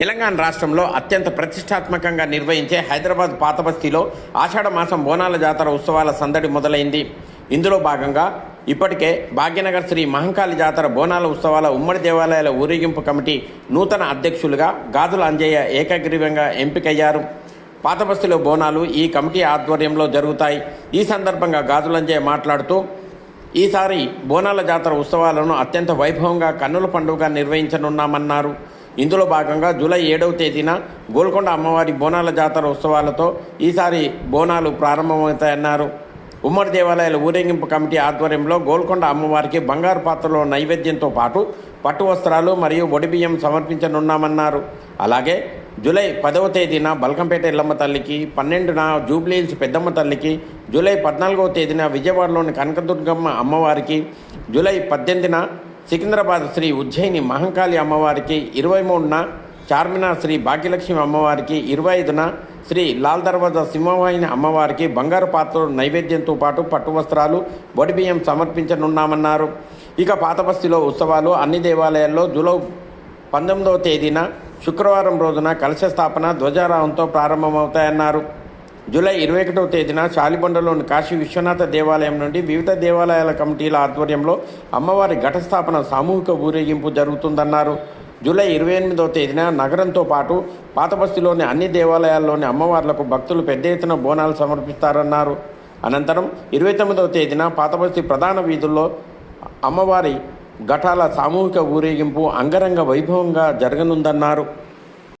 తెలంగాణ రాష్ట్రంలో అత్యంత ప్రతిష్టాత్మకంగా నిర్వహించే హైదరాబాద్ పాతబస్తీలో ఆషాఢ మాసం బోనాల జాతర ఉత్సవాల సందడి మొదలైంది. ఇందులో భాగంగా ఇప్పటికే భాగ్యనగర్ శ్రీ మహంకాళి జాతర బోనాల ఉత్సవాల ఉమ్మడి దేవాలయాల ఊరేగింపు కమిటీ నూతన అధ్యక్షులుగా గాజుల అంజయ్య ఏకగ్రీవంగా ఎంపికయ్యారు. పాతబస్తీలో బోనాలు ఈ కమిటీ ఆధ్వర్యంలో జరుగుతాయి. ఈ సందర్భంగా గాజులంజయ్య మాట్లాడుతూ ఈసారి బోనాల జాతర ఉత్సవాలను అత్యంత వైభవంగా కన్నుల పండుగగా నిర్వహించనున్నామన్నారు. ఇందులో భాగంగా జూలై ఏడవ తేదీన గోల్కొండ అమ్మవారి బోనాల జాతర ఉత్సవాలతో ఈసారి బోనాలు ప్రారంభమవుతాయన్నారు. ఉమ్మడి దేవాలయాల ఊరేగింపు కమిటీ ఆధ్వర్యంలో గోల్కొండ అమ్మవారికి బంగారు పాత్రలో నైవేద్యంతో పాటు పట్టు వస్త్రాలు మరియు ఒడిబియ్యం సమర్పించనున్నామన్నారు. అలాగే జూలై పదవ తేదీన బల్కంపేట ఎల్లమ్మ తల్లికి పన్నెండున జూబ్లీహిల్స్ పెద్దమ్మ తల్లికి జూలై పద్నాలుగవ తేదీన విజయవాడలోని కనకదుర్గమ్మ అమ్మవారికి జూలై పద్దెనిమిదిన సికింద్రాబాద్ శ్రీ ఉజ్జయిని మహంకాళి అమ్మవారికి ఇరవై మూడున చార్మినార్ శ్రీ భాగ్యలక్ష్మి అమ్మవారికి ఇరవై ఐదున శ్రీ లాల్ దర్వాజా సింహవాహిని అమ్మవారికి బంగారు పాత్రలు నైవేద్యంతో పాటు పట్టు వస్త్రాలు బొడిబియ్యం సమర్పించనున్నామన్నారు. ఇక పాతబస్తిలో ఉత్సవాలు అన్ని దేవాలయాల్లో జూలై పంతొమ్మిదవ తేదీన శుక్రవారం రోజున కలశ స్థాపన ధ్వజారావంతో ప్రారంభమవుతాయన్నారు. జూలై ఇరవై ఒకటవ తేదీన శాలిబండలోని కాశీ విశ్వనాథ దేవాలయం నుండి వివిధ దేవాలయాల కమిటీల ఆధ్వర్యంలో అమ్మవారి ఘటస్థాపన సామూహిక ఊరేగింపు జరుగుతుందన్నారు. జూలై ఇరవై ఎనిమిదవ తేదీన నగరంతో పాటు పాతబస్తిలోని అన్ని దేవాలయాల్లోని అమ్మవార్లకు భక్తులు పెద్ద ఎత్తున బోనాలు సమర్పిస్తారన్నారు. అనంతరం ఇరవై తొమ్మిదవ తేదీన పాతబస్తి ప్రధాన వీధుల్లో అమ్మవారి ఘటాల సామూహిక ఊరేగింపు అంగరంగ వైభవంగా జరగనుందన్నారు.